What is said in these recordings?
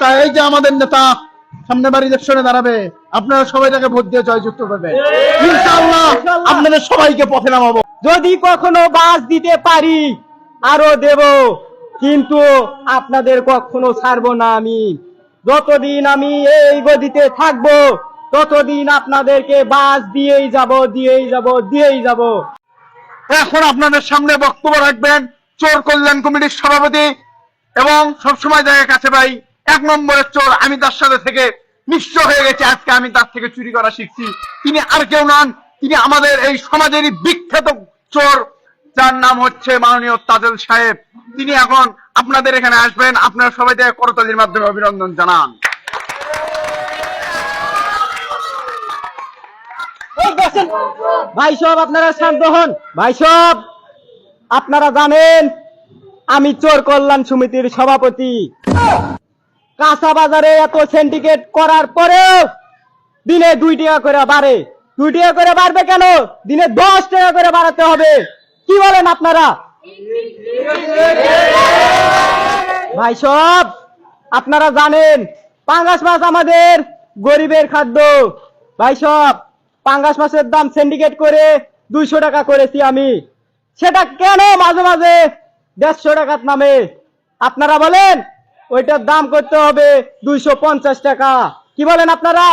তাই এই যে আমাদের নেতা সামনে বার ইলেকশনে দাঁড়াবে আপনারা সবাই তাকে ভোট দিয়ে জয়যুক্ত করবেন। ইনশাআল্লাহ আপনাদের সবাইকে পথে নামাবো। যদি কখনো বাস দিতে পারি আরও দেব। কিন্তু আপনাদের কখনো ছাড়বো না আমি। যতদিন আমি এই গদিতে থাকব ততদিন আপনাদেরকে বাস দিয়েই যাব দিয়েই যাব দিয়েই যাব। এখন আপনাদের সামনে বক্তব্য রাখবেন চোর কল্যাণ কমিটির সভাপতি এবং সবসময় জায়গা কাছে ভাই এক নম্বরের চোর আমি তার সাথে থেকে নিঃস্ব হয়ে গেছে। আজকে আমি তার থেকে চুরি করা শিখছি। তিনি আর কেউ নন, তিনি আমাদের এই সমাজেরই বিখ্যাত চোর। যার নাম হচ্ছে মাননীয় তাজেল সাহেব। তিনি এখন আপনাদের এখানে আসবেন। আপনারা সবাই থেকে করতালির মাধ্যমে অভিনন্দন জানান। ভাই সব আপনারা শান্ত হন। ভাই সব আপনারা জানেন, আমি চোর কল্যাণ সমিতির সভাপতি। কাঁচা বাজারে এত সিন্ডিকেট করার পরেও দিনে দুই টাকা করে বাড়ে। দুই টাকা করে বাড়বে কেন? দিনে দশ টাকা করে বাড়াতে হবে। কি বলেন আপনারা? ভাই সব, আপনারা জানেন, পাঙ্গাস মাছ আমাদের গরিবের খাদ্য। ভাই সব, পাঙ্গাস মাছের দাম সিন্ডিকেট করে দুইশো টাকা করেছি আমি। সেটা কেন মাঝে মাঝে দেড়শো টাকার নামে? আপনারা বলেন? ওইটার দাম করতে হবে দুইশো পঞ্চাশ টাকা। কি বলেন আপনারা?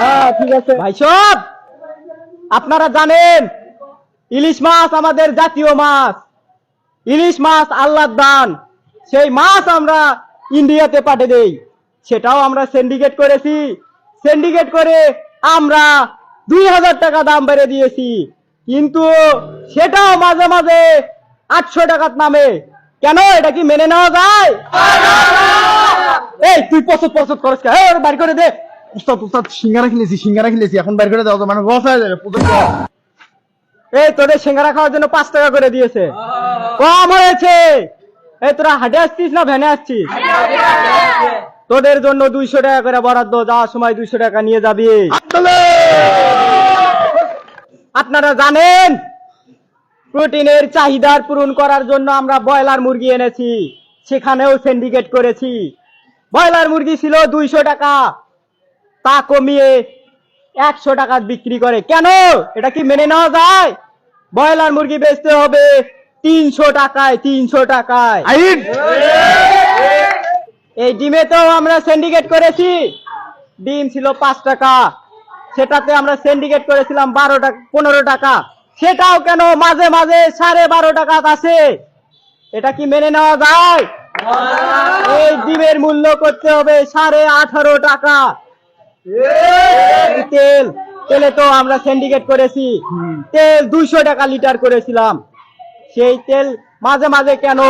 হ্যাঁ ঠিক আছে। ভাই সব? আপনারা জানেন ইলিশ মাছ আমাদের জাতীয় মাছ। ইলিশ মাছ আল্লাহর দান। সেই মাছ আমরা ইন্ডিয়াতে পাঠিয়ে দেই। সেটাও আমরা সিন্ডিকেট করেছি। সিন্ডিকেট করে আমরা দুই হাজার টাকা দাম বেড়ে দিয়েছি। কিন্তু সেটাও মাঝে মাঝে আটশো টাকার নামে। কেন? এটা কি মেনে নেওয়া যায়? এই, তুই পছন্দ পছন্দ করিস কে? ওর বাড়ি করে দে। উস্তাদ উস্তাদ, সিঙ্গারা কিনেছি সিঙ্গারা কিনেছি এখন করে দাও, তো মানে যাবে এই, তোদের সিঙ্গারা খাওয়ার জন্য পাঁচ টাকা করে দিয়েছে। কম হয়েছে। এই, তোরা হাটে আসছিস না ভ্যানে আসছিস? তোদের জন্য দুইশো টাকা করে বরাদ্দ যাওয়ার সময় দুইশো টাকা নিয়ে যাবি। আপনারা জানেন প্রোটিনের চাহিদার পূরণ করার জন্য আমরা ব্রয়লার মুরগি এনেছি। সেখানেও সিন্ডিকেট করেছি। ব্রয়লার মুরগি ছিল দুইশো টাকা। তা কমিয়ে একশো টাকা বিক্রি করে। কেন? এটা কি মেনে নেওয়া যায়? ব্রয়লার মুরগি বেচতে হবে তিনশো টাকায় তিনশো টাকায়। এই ডিমেতেও আমরা সিন্ডিকেট করেছি। ডিম ছিল পাঁচ টাকা। সেটাতে আমরা সিন্ডিকেট করেছিলাম বারো টাকা পনেরো টাকা। সেটাও কেন মাঝে মাঝে সাড়ে বারো টাকা আছে? এটা কি মেনে নেওয়া যায়? এই ডিমের মূল্য করতে হবে সাড়ে আঠারো টাকা। তেল তেলে তো আমরা সিন্ডিকেট করেছি। তেল দুইশো টাকা লিটার করেছিলাম। সেই তেল মাঝে মাঝে কেন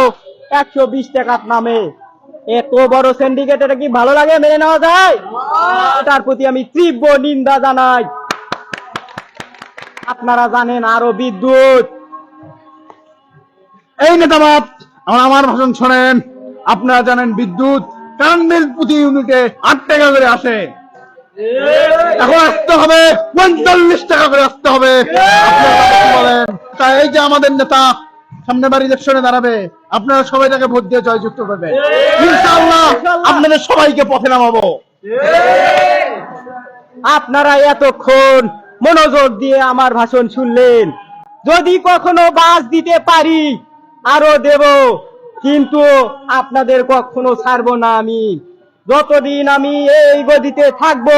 একশো বিশ টাকার নামে? এত বড় সিন্ডিকেট এটা কি ভালো লাগে মেনে নেওয়া যায়? তার প্রতি আমি তীব্র নিন্দা জানাই। আপনারা জানেন আরও বিদ্যুৎ। এই নেতাবাদ আমার ভাষণ শোনেন। আপনারা জানেন বিদ্যুৎ কারেন্ট প্রতি ইউনিটে আট টাকা করে আসে। এখন আসতে হবে পঁয়তাল্লিশ টাকা করে আসতে হবে। এই যে আমাদের নেতা সামনে বার ইলেকশনে দাঁড়াবে, আপনারা সবাই তাকে ভোট দিয়ে জয়যুক্ত করবেন। ইনশাআল্লাহ আপনাদের সবাইকে পথে নামাবো। আপনারা এতক্ষণ মনোযোগ দিয়ে আমার ভাষণ শুনলেন। যদি কখনো বাস দিতে পারি, আরও দেব। কিন্তু আপনাদের কখনো ছাড়বো না আমি। যতদিন আমি এই গদিতে থাকব,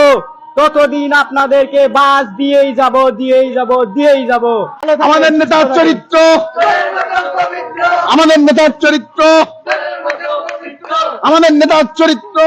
ততদিন আপনাদেরকে বাস দিয়েই যাব দিয়েই যাব দিয়েই যাব। আমাদের নেতার চরিত্র, আমাদের নেতার চরিত্র, আমাদের নেতার চরিত্র।